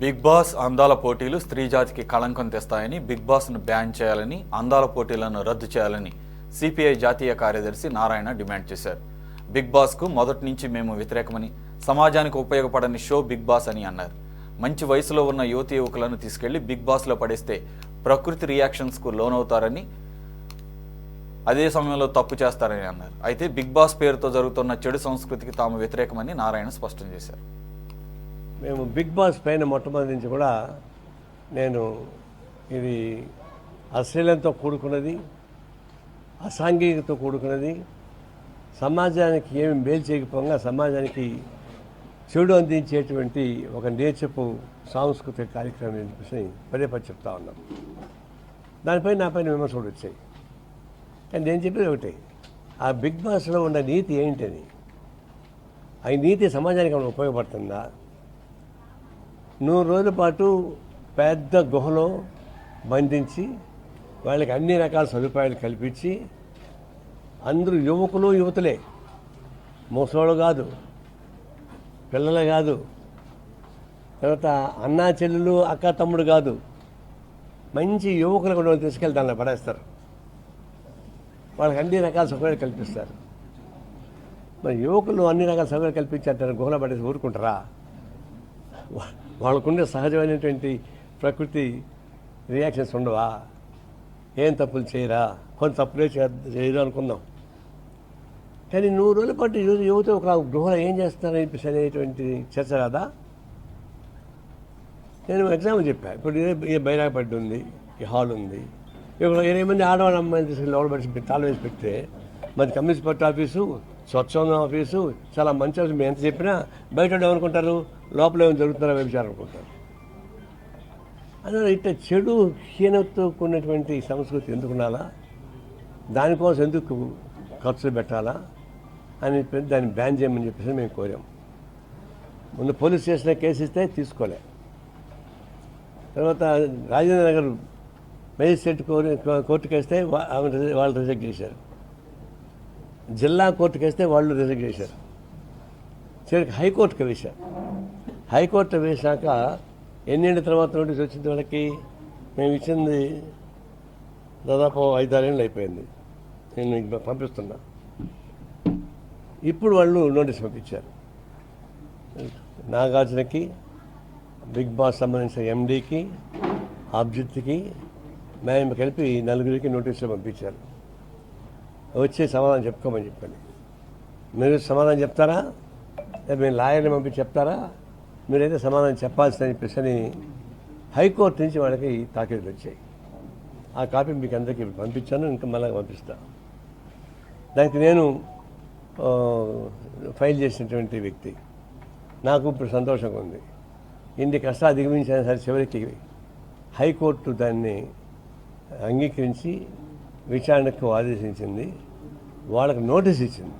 Big boss అందాల పోటీలు స్త్రీ జాతికి కళంకం తెస్తాయని బిగ్ బాస్ను బ్యాన్ చేయాలని అందాల పోటీలను రద్దు చేయాలని సిపిఐ జాతీయ కార్యదర్శి నారాయణ డిమాండ్ చేశారు. బిగ్ బాస్కు మొదటి నుంచి మేము వ్యతిరేకమని సమాజానికి ఉపయోగపడని షో బిగ్ బాస్ అని అన్నారు. మంచి వయసులో ఉన్న యువతి యువకులను తీసుకెళ్ళి బిగ్ బాస్లో పడేస్తే ప్రకృతి రియాక్షన్స్కు లోనవుతారని అదే సమయంలో తప్పు చేస్తారని అన్నారు. అయితే బిగ్ బాస్ పేరుతో జరుగుతున్న చెడు సంస్కృతికి తాము వ్యతిరేకమని నారాయణ స్పష్టం చేశారు. మేము బిగ్ బాస్ పైన మొట్టమొదటి నుంచి కూడా నేను ఇది అశ్లీలంతో కూడుకున్నది అసాంఘికతో కూడుకున్నది సమాజానికి ఏమి మేలు చేయకపోగా సమాజానికి చెడు అందించేటువంటి ఒక నేర్చపు సాంస్కృతిక కార్యక్రమం అని పదే పది చెప్తా ఉన్నాం. దానిపై నా పైన విమర్శలు వచ్చాయి. కానీ నేను చెప్పేది ఒకటే ఆ బిగ్ బాస్లో ఉన్న నీతి ఏంటని? ఆ నీతి సమాజానికి ఏమైనా ఉపయోగపడుతుందా? నూరు రోజుల పాటు పెద్ద గుహలో బంధించి వాళ్ళకి అన్ని రకాల సదుపాయాలు కల్పించి అందరూ యువకులు యువతులే. ముసలోళ్ళు కాదు పిల్లలు కాదు. తర్వాత అన్నా చెల్లెలు అక్క తమ్ముడు కాదు. మంచి యువకులు కూడా తీసుకెళ్ళి దానిలో పడేస్తారు. వాళ్ళకి అన్ని రకాల సౌకర్యాలు కల్పిస్తారు. మరి యువకులు అన్ని రకాల సౌకర్యాలు కల్పించారు గుహలో పడేసి ఊరుకుంటారా? వాళ్ళకుండే సహజమైనటువంటి ప్రకృతి రియాక్షన్స్ ఉండవా? ఏం తప్పులు చేయరా? కొంత తప్పులే చే- చేయరు అనుకుందాం. కానీ నూరు రోజుల పాటు యువ- యువత ఒక గృహలో ఏం చేస్తారని చెప్పేసి అనేటువంటి చర్చ రాదా? నేను ఎగ్జాంపుల్ చెప్పాను ఇప్పుడు ఏ ఈ ఉంది ఈ హాల్ ఉంది. ఇక్కడ ఇరవై మంది ఆడవాళ్ళ అమ్మాయిని తీసుకెళ్ళి లోపల పెట్టి తాళం వేసి పెడితే మరి కమ్యూనిస్ట్ పార్టీ ఆఫీసు స్వచ్ఛంద ఆఫీసు చాలా మంచి ఆఫీసు. మేము ఎంత చెప్పినా బయట వాళ్ళు ఏమనుకుంటారు? లోపల ఏమైనా జరుగుతున్నారో వ్యభిచారం అనుకుంటారు. అందువల్ల ఇట్లా చెడు హీనతతో కూడినటువంటి సంస్కృతి ఎందుకు ఉండాలా? దానికోసం ఎందుకు ఖర్చులు పెట్టాలా? అని చెప్పి దాన్ని బ్యాన్ చేయమని చెప్పేసి మేము కోరాం. ముందు పోలీస్ స్టేషన్లో కేసు ఇస్తే తీసుకోలే. తర్వాత రాజేంద్ర నగర్ మేజిస్ట్రేట్ కోరి- కోర్టుకి వేస్తే ఆమె వాళ్ళు రిజెక్ట్ చేశారు. జిల్లా కోర్టుకి వేస్తే వాళ్ళు రిజెక్ట్ చేశారు. చివరికి హైకోర్టుకి వేశారు. హైకోర్టు వేశాక ఎన్నేళ్ళ తర్వాత నోటీస్ వచ్చింది వాళ్ళకి? మేము ఇచ్చింది దాదాపు ఐదారేళ్ళు అయిపోయింది. నేను పంపిస్తున్నా. ఇప్పుడు వాళ్ళు నోటీస్ పంపించారు. నాగార్జునకి బిగ్ బాస్ సంబంధించిన ఎండీకి అభిజిత్కి మేము కలిపి నలుగురికి నోటీసులు పంపించారు. వచ్చి సమాధానం చెప్పుకోమని చెప్పండి. మీరు సమాధానం చెప్తారా? లేదా మీరు లాయర్ని పంపించి చెప్తారా? మీరైతే సమాధానం చెప్పాల్సిన చెప్పేసి అని హైకోర్టు నుంచి వాళ్ళకి తాకీదులు వచ్చాయి. ఆ కాపీ మీకు అందరికీ పంపించాను ఇంకా మళ్ళీ పంపిస్తాను దానికి నేను ఫైల్ చేసినటువంటి వ్యక్తి. నాకు ఇప్పుడు సంతోషంగా ఉంది. ఇన్ని కష్టాలు అధిగమించిన సరే చివరికి హైకోర్టు దాన్ని అంగీకరించి విచారణకు ఆదేశించింది. వాళ్ళకు నోటీస్ ఇచ్చింది.